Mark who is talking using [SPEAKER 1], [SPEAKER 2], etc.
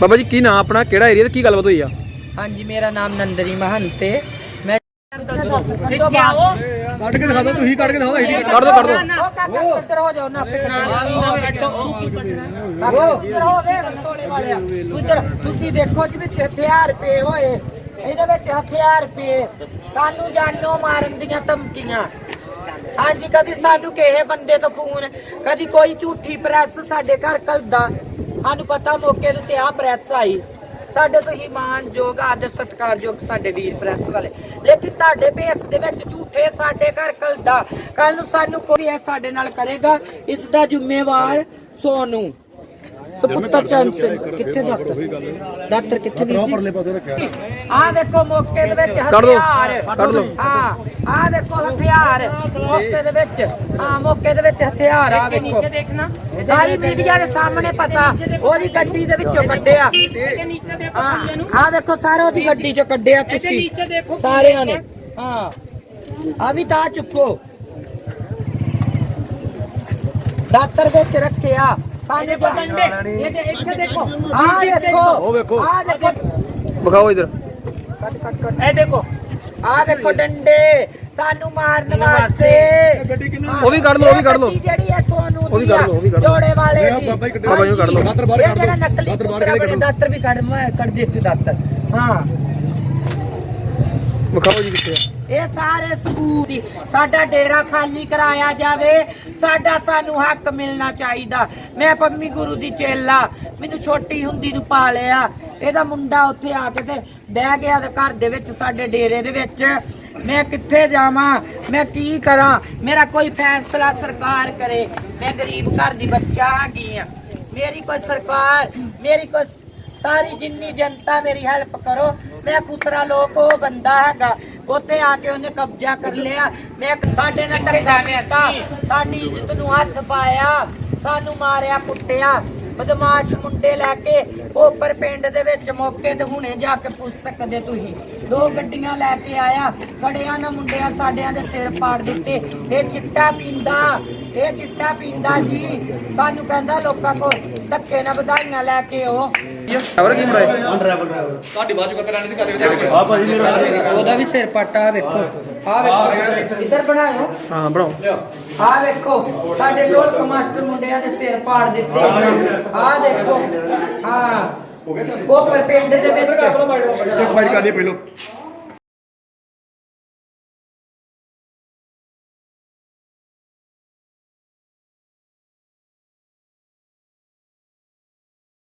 [SPEAKER 1] ਬਾਬਾ ਜੀ ਕੀ ਨਾਂ ਆਪਣਾ? ਕਿਹੜਾ ਏਰੀਆ ਤੇ ਕੀ ਗੱਲਬਾਤ ਹੋਈ ਆ?
[SPEAKER 2] ਹਾਂਜੀ ਮੇਰਾ ਨਾਮ ਨੰਦਰੀ ਮਹੰਤ ਮੈਂ
[SPEAKER 1] ਕੱਢ ਕੇ ਦਿਖਾ ਦਿਓ ਤੁਸੀਂ ਕੱਢ ਕੇ ਦਿਖਾਓ ਆਈਡੀ ਕੱਢ ਦਿਓ। ਕੱਢ ਦਿਓ
[SPEAKER 2] ਉੱਧਰ ਹੋ ਜਾਓ ਨਾ ਉੱਧਰ ਹੋਵੇ ਰਸੋਲੇ ਵਾਲਿਆ। ਉੱਧਰ ਤੁਸੀਂ ਦੇਖੋ ਜੀ ਵਿੱਚ ਹਥਿਆਰ ਪਏ ਹੋਏ। ਇਹਦੇ ਵਿੱਚ ਹਥਿਆਰ ਪਏ। ਸਾਨੂੰ ਜਾਨੋਂ ਮਾਰਨ ਦੀਆਂ ਧਮਕੀਆਂ। ਹਾਂਜੀ ਕਦੀ ਸਾਨੂੰ ਕਿਸੇ ਬੰਦੇ ਤੋਂ ਫੋਨ, ਕਦੀ ਕੋਈ ਝੂਠੀ ਪ੍ਰੈਸ ਸਾਡੇ ਘਰ ਕਲਦਾ ਸਾਨੂੰ ਪਤਾ ਮੌਕੇ ਦੇ ਉੱਤੇ ਆ ਪ੍ਰੈਸ ਆਈ। ਸਾਡੇ ਤੋਂ ਹੀ ਮਾਨਯੋਗ ਆਦਰ ਸਤਿਕਾਰਯੋਗ ਸਾਡੇ ਵੀਰ ਪ੍ਰੈਸ ਵਾਲੇ। ਲੇਕਿਨ ਤੁਹਾਡੇ ਭੇਸ ਦੇ ਵਿੱਚ ਝੂਠੇ ਸਾਡੇ ਘਰ ਕਲਦਾ ਕੱਲ ਨੂੰ ਸਾਨੂੰ ਕੋਈ ਇਹ ਸਾਡੇ ਨਾਲ ਕਰੇਗਾ। ਇਸ ਦਾ ਜ਼ਿੰਮੇਵਾਰ ਸੋਨੂੰ। ਸੁਪੁੱਤਰ ਚੰਦ ਸਿੰਘ ਕਿੱਥੇ ਡਾਕਟਰ? ਡਾਕਟਰ ਕਿੱਥੇ ਵੀਰ ਜੀ? ਆ ਦੇਖੋ ਮੌਕੇ ਦੇ ਵਿੱਚ ਹਥਿਆਰ।
[SPEAKER 1] ਕੱਢ ਦਿਓ।
[SPEAKER 2] ਹਾਂ ਆ ਦੇਖੋ ਹਥਿਆਰ। ਮੌਕੇ ਦੇ ਵਿੱਚ। ਹਾਂ ਮੌਕੇ ਦੇ ਵਿੱਚ ਹਥਿਆਰ ਆ ਵੇਖੋ
[SPEAKER 3] ਨੀਚੇ ਦੇਖਣਾ।
[SPEAKER 2] ਸਾਰੀ ਮੀਡੀਆ ਦੇ ਸਾਹਮਣੇ ਪਤਾ ਉਹਦੀ ਗੱਡੀ ਦੇ ਵਿੱਚੋਂ ਕੱਢਿਆ।
[SPEAKER 3] ਨੀਚੇ ਦੇਖੋ।
[SPEAKER 2] ਸਾਰੇ ਉਹਦੀ ਗੱਡੀ ਚੋਂ ਕੱਢਿਆ ਤੁਸੀਂ। ਸਾਰਿਆਂ ਨੇ। ਹਾਂ। ਆ ਵੀ ਤਾਂ ਚੁੱਕੋ। ਦਾਤਰ ਵਿੱਚ ਰੱਖਿਆ।
[SPEAKER 3] ਕੋ ਡੰਡੇ ਇਹਦੇ ਇੱਥੇ ਦੇਖੋ।
[SPEAKER 2] ਆ ਦੇਖੋ।
[SPEAKER 1] ਉਹ ਵੇਖੋ।
[SPEAKER 2] ਆ ਦੇਖੋ।
[SPEAKER 1] ਵਿਖਾਓ ਇਧਰ।
[SPEAKER 3] ਇਹ ਦੇਖੋ।
[SPEAKER 2] ਆ ਦੇਖੋ ਡੰਡੇ। ਸਾਨੂੰ ਮਾਰਨ ਵਾਸਤੇ।
[SPEAKER 1] ਉਹ ਵੀ ਕੱਢ ਲਓ, ਉਹ ਵੀ ਕੱਢ ਲਓ।
[SPEAKER 2] ਜਿਹੜੀ ਸੋਨੂ
[SPEAKER 1] ਉਹ ਵੀ ਕੱਢ ਲਓ, ਉਹ ਵੀ ਕੱਢ ਲਓ।
[SPEAKER 2] ਜੋੜੇ ਵਾਲੇ ਦੀ।
[SPEAKER 1] ਬਾਬਾ ਜੀ ਨੂੰ ਕੱਢ ਲਓ।
[SPEAKER 2] ਦਾਤਰ ਬਾਹਰ ਕੱਢ ਲਓ ਦਾਤਰ ਬਾਹਰ ਕੱਢ। ਦਾਤਰ ਵੀ ਕੱਢ ਮੈਂ ਕੱਢ ਦਿੱਤੇ ਦਾਤਰ। ਹਾਂ।
[SPEAKER 1] ਵਿਖਾਓ ਜੀ ਕਿੱਥੇ ਆ?
[SPEAKER 2] ਇਹ ਸਾਰੇ ਸਬੂਤ ਹੀ। ਸਾਡਾ ਡੇਰਾ ਖਾਲੀ ਕਰਾਇਆ ਜਾਵੇ, ਸਾਡਾ ਸਾਨੂੰ ਹੱਕ ਮਿਲਣਾ ਚਾਹੀਦਾ। ਮੈਂ ਪੰਮੀ ਗੁਰੂ ਦੀ ਚੇਲਾ, ਮੈਨੂੰ ਛੋਟੀ ਹੁੰਦੀ ਨੂੰ ਪਾਲਿਆ। ਇਹਦਾ ਮੁੰਡਾ ਉੱਥੇ ਆ ਕੇ ਤੇ ਬਹਿ ਗਿਆ ਤੇ ਘਰ ਦੇ ਵਿੱਚ, ਸਾਡੇ ਡੇਰੇ ਦੇ ਵਿੱਚ। ਮੈਂ ਕਿੱਥੇ ਜਾਵਾਂ? ਮੈਂ ਕੀ ਕਰਾਂ? ਮੇਰਾ ਕੋਈ ਫੈਸਲਾ ਸਰਕਾਰ ਕਰੇ। ਮੈਂ ਗਰੀਬ ਘਰ ਦੀ ਬੱਚਾ ਹੈਗੀ ਆ। ਮੇਰੀ ਕੋਈ ਸਰਕਾਰ, ਮੇਰੀ ਕੋਈ ਸਾਰੀ ਜਿੰਨੀ ਜਨਤਾ ਮੇਰੀ ਹੈਲਪ ਕਰੋ। ਮੈਂ ਖੁਸਰਾ ਲੋਕ ਉਹ ਬੰਦਾ ਹੈਗਾ। ਉੱਥੇ ਆ ਕੇ ਉਹਨੇ ਕਬਜ਼ਾ ਕਰ ਲਿਆ। ਮੈਂ ਸਾਡੇ ਨਾਲ ਟੱਕਾ ਕੀਤਾ। ਸਾਡੀ ਇੱਜ਼ਤ ਨੂੰ ਹੱਥ ਪਾਇਆ। ਸਾਨੂੰ ਮਾਰਿਆ ਕੁੱਟਿਆ। ਬਦਮਾਸ਼ ਮੁੰਡੇ ਲੈ ਕੇ ਉੱਪਰ ਪਿੰਡ ਦੇ ਵਿੱਚ ਮੌਕੇ ਤੇ ਹੁਣੇ ਜਾ ਕੇ ਪੁੱਛ ਸਕਦੇ ਤੁਸੀਂ। ਦੋ ਗੱਡੀਆਂ ਲੈ ਕੇ ਆਇਆ। ਖੜਿਆਂ ਨਾ ਮੁੰਡਿਆਂ ਸਾਡਿਆਂ ਦੇ ਸਿਰ ਪਾੜ ਦਿੱਤੇ। ਇਹ ਚਿੱਟਾ ਪੀਂਦਾ। ਇਹ ਚਿੱਟਾ ਪੀਂਦਾ ਜੀ। ਸਾਨੂੰ ਕਹਿੰਦਾ ਲੋਕਾਂ ਕੋਲ ਧੱਕੇ ਨਾਲ ਵਧਾਈਆਂ ਲੈ ਕੇ ਉਹ
[SPEAKER 1] ਖਬਰ ਕੀ ਮੁੰਡਾ ਹੈ
[SPEAKER 2] ਉਹਦਾ ਵੀ ਸਿਰ ਪੱਟਾ ਵੇਖੋ। ਆ ਵੇਖੋ। ਇੱਧਰ ਬਣਾਇਓ।
[SPEAKER 1] ਹਾਂ ਬਣਾਓ।
[SPEAKER 2] ਆ ਵੇਖੋ। ਸਾਡੇ ਢੋਲਕ ਮਾਸਟਰ ਮੁੰਡਿਆਂ ਦੇ ਸਿਰ ਪਾੜ ਦਿੱਤੇ। ਆ ਦੇਖੋ। ਹਾਂ। ਉਹ ਪਰ ਪਿੰਡ ਦੇ ਵਿੱਚ
[SPEAKER 4] ਫਾਈਟ ਕਰਨੀ ਪਹਿਲੋ।